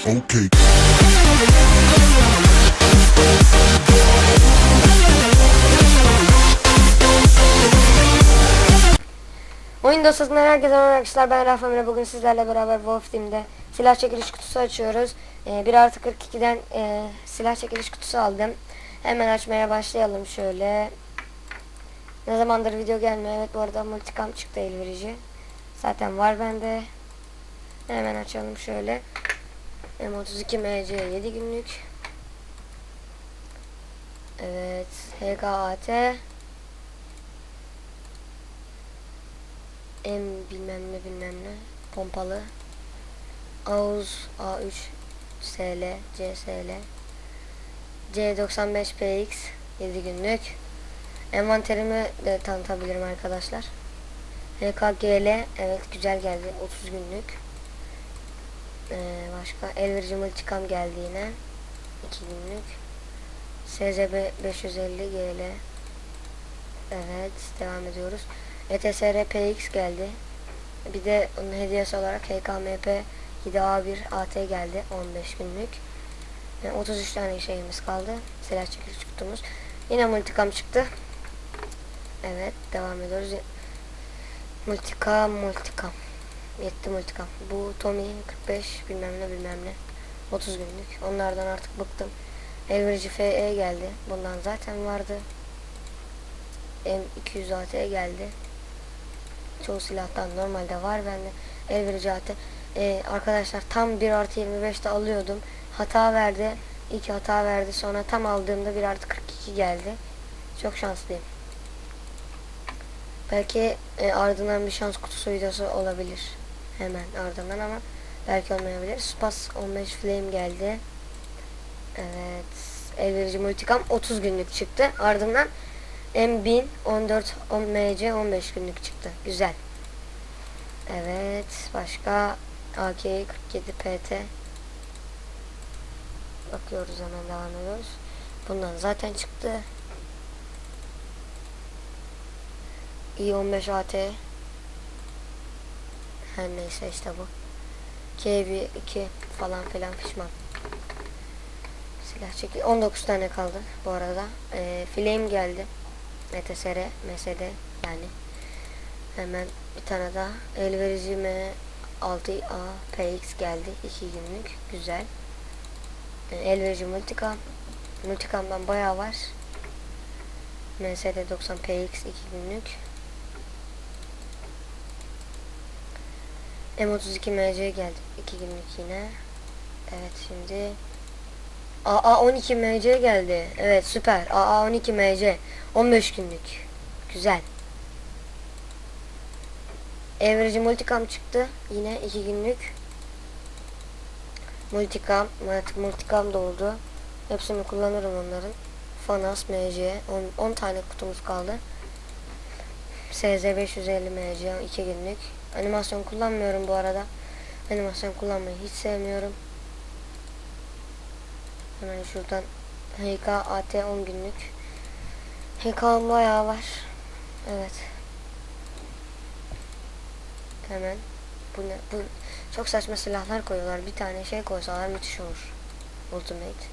Okay. Oyun dosyasından herkese merhaba arkadaşlar ben Rafa Emre bugün sizlerle beraber Wolf Team'de silah çekiliş kutusu açıyoruz. Ee, 1 artı 42'den e, silah çekiliş kutusu aldım. Hemen açmaya başlayalım şöyle. Ne zamandır video gelmiyor evet bu arada multicam çıktı el verici. Zaten var bende. Hemen açalım şöyle. M32 MC 7 günlük. Evet HKAT. M bilmem ne bilmem ne pompalı. Auz A3 SL CSL C95 PX 7 günlük. Envanterimi de tanıtabilirim arkadaşlar. HKGL evet güzel geldi 30 günlük ee, başka elverici multicam geldi yine 2 günlük SZB 550 GL evet devam ediyoruz ETSR PX geldi. Bir de onun hediyesi olarak HKMP 7A1 AT geldi 15 günlük. Yani 33 tane şeyimiz kaldı. Silah çekiliş kutumuz. Yine multicam çıktı. Evet devam ediyoruz. Multicam multicam. Yetti multicam. Bu Tommy 45 bilmem ne bilmem ne. 30 günlük. Onlardan artık bıktım. Elverici FE geldi. Bundan zaten vardı. M200 AT geldi çoğu silahtan normalde var bende el verici AT. Ee, arkadaşlar tam 1 artı 25'te alıyordum. Hata verdi. İlk hata verdi. Sonra tam aldığımda 1 artı 42 geldi. Çok şanslıyım. Belki e, ardından bir şans kutusu videosu olabilir. Hemen ardından ama belki olmayabilir. Spas 15 flame geldi. Evet. El verici multicam 30 günlük çıktı. Ardından M1000 14 10 MC 15 günlük çıktı. Güzel. Evet. Başka AK 47 PT bakıyoruz hemen devam ediyoruz. Bundan zaten çıktı. i15 AT her neyse işte bu. KB2 falan filan pişman. Silah çekil. 19 tane kaldı bu arada. Ee, flame geldi. MTSR, MSD yani. Hemen bir tane daha. Elverici M6A PX geldi. 2 günlük. Güzel. Yani elverici multicam. Multicam'dan bayağı var. MSD 90 PX 2 günlük. M32 MC geldi. 2 günlük yine. Evet şimdi AA12 MC geldi. Evet süper. AA12 MC 15 günlük. Güzel. Average multicam çıktı. Yine 2 günlük. Multicam. Artık multicam doldu. Hepsini kullanırım onların. Fanas MC 10, 10 tane kutumuz kaldı. SZ 550 MC 2 günlük. Animasyon kullanmıyorum bu arada. Animasyon kullanmayı hiç sevmiyorum. Hemen şuradan HK AT 10 günlük. HK bayağı var. Evet. Hemen. Bu ne? Bu çok saçma silahlar koyuyorlar. Bir tane şey koysalar müthiş olur. Ultimate.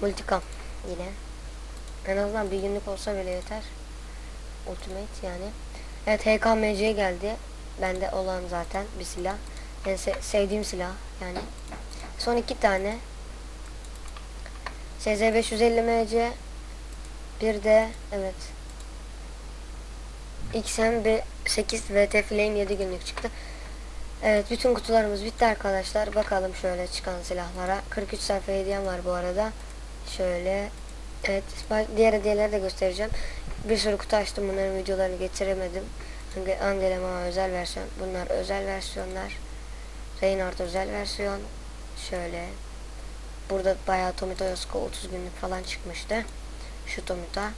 Multicam yine. En azından bir günlük olsa bile yeter. Ultimate yani. Evet HKMC geldi. Bende olan zaten bir silah. En se sevdiğim silah yani. Son iki tane SZ550MC bir de evet XM 8 VT Flame 7 günlük çıktı. Evet bütün kutularımız bitti arkadaşlar. Bakalım şöyle çıkan silahlara. 43 sayfa hediyem var bu arada. Şöyle evet diğer hediyeleri de göstereceğim. Bir sürü kutu açtım bunların videolarını getiremedim. Angela Mama özel versiyon. Bunlar özel versiyonlar. Reinhardt özel versiyon. Şöyle Burada bayağı Tomita Yosko 30 günlük falan çıkmıştı. Şu Tomita.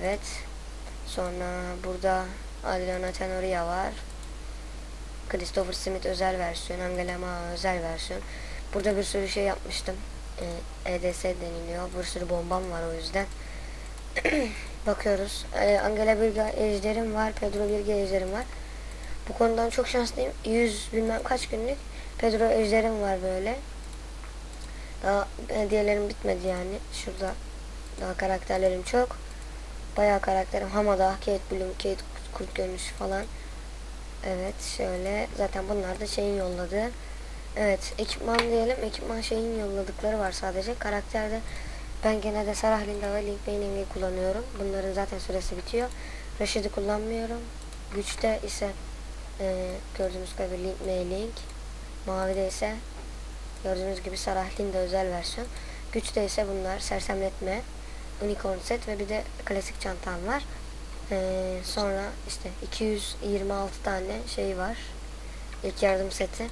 Evet. Sonra burada Adriana Tenoria var. Christopher Smith özel versiyon. Angela Ma özel versiyon. Burada bir sürü şey yapmıştım. EDS deniliyor. Bir sürü bombam var o yüzden. Bakıyoruz. Ee, Angela Birga ejderim var. Pedro Birga ejderim var. Bu konudan çok şanslıyım. 100 bilmem kaç günlük Pedro ejderim var böyle. Daha hediyelerim bitmedi yani. Şurada daha karakterlerim çok. Bayağı karakterim. Hamada, Kate Bloom, Kate Kurt Görünüşü falan. Evet şöyle. Zaten bunlar da şeyin yolladığı. Evet ekipman diyelim. Ekipman şeyin yolladıkları var sadece. Karakterde ben genelde Sarah Linda ve Link Baining'i kullanıyorum. Bunların zaten süresi bitiyor. Rashid'i kullanmıyorum. Güçte ise e, gördüğünüz gibi Link May Link. Mavide ise gördüğünüz gibi Sarah Linda özel versiyon. Güçte ise bunlar sersemletme, unicorn set ve bir de klasik çantam var. Ee, sonra işte 226 tane şey var. İlk yardım seti.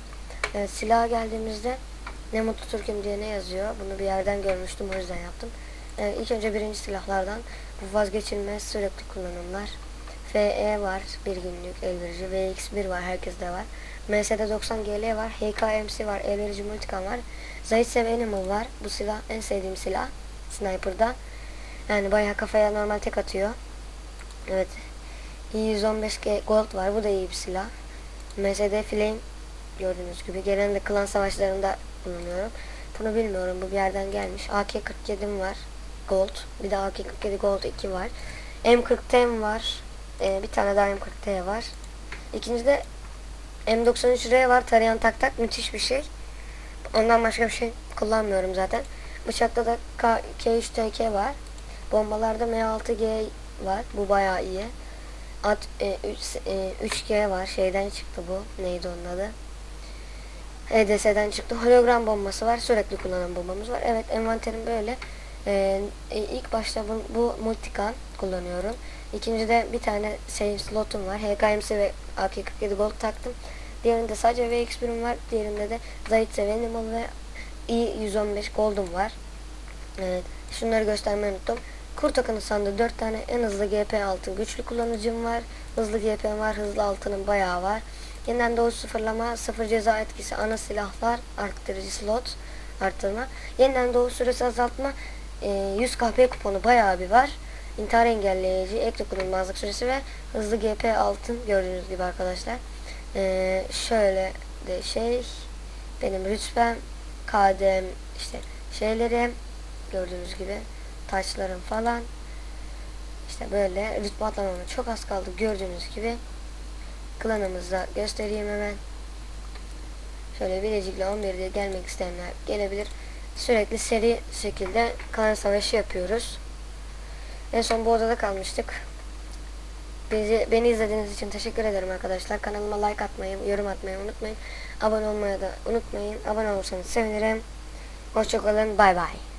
Evet, silaha geldiğimizde ne mutlu Türk'üm diye ne yazıyor. Bunu bir yerden görmüştüm o yüzden yaptım. Ee, ilk önce birinci silahlardan bu vazgeçilmez sürekli kullanımlar. FE var bir günlük elverici. VX1 var herkeste var. MS'de 90 GL var. HKMC var. Elverici multikan var. Zayt Sev Animal var. Bu silah en sevdiğim silah. Sniper'da. Yani bayağı kafaya normal tek atıyor. Evet. 115G Gold var. Bu da iyi bir silah. MSD Flame gördüğünüz gibi. Genelde klan savaşlarında kullanıyorum. Bunu bilmiyorum. Bu bir yerden gelmiş. AK-47'm var. Gold. Bir de AK-47 Gold 2 var. M40T'm var. Ee, bir tane daha M40T var. İkinci de M93R var. Tarayan tak tak. Müthiş bir şey. Ondan başka bir şey kullanmıyorum zaten. Bıçakta da K- K3TK var. Bombalarda M6G var. Bu bayağı iyi. At, e, 3, e, 3G var. Şeyden çıktı bu. Neydi onun adı? HDS'den çıktı. Hologram bombası var. Sürekli kullanan bombamız var. Evet envanterim böyle. Ee, ilk başta bu, bu multikan kullanıyorum. İkincide bir tane save slotum var. HKMC ve AK-47 Gold taktım. Diğerinde sadece VX1'im var. Diğerinde de Zaytse Venimal ve I-115 Gold'um var. Evet. Şunları göstermeyi unuttum. Kurt akını sandığı 4 tane en hızlı GP altın güçlü kullanıcım var. Hızlı GP var. Hızlı altının bayağı var. Yeniden doğuş sıfırlama, sıfır ceza etkisi, ana silahlar, arttırıcı slot, arttırma. Yeniden doğuş süresi azaltma, e, 100 KP kuponu bayağı bir var. İntihar engelleyici, ek dokunulmazlık süresi ve hızlı GP altın gördüğünüz gibi arkadaşlar. E, şöyle de şey, benim rütbem, KDM, işte şeylerim, gördüğünüz gibi taçlarım falan. İşte böyle rütbe atlamama çok az kaldı gördüğünüz gibi. Klanımızda göstereyim hemen. Şöyle Bilecik'le 11 diye gelmek isteyenler gelebilir. Sürekli seri şekilde klan savaşı yapıyoruz. En son bu odada kalmıştık. Bizi, beni izlediğiniz için teşekkür ederim arkadaşlar. Kanalıma like atmayı, yorum atmayı unutmayın. Abone olmayı da unutmayın. Abone olursanız sevinirim. Hoşçakalın. Bay bay.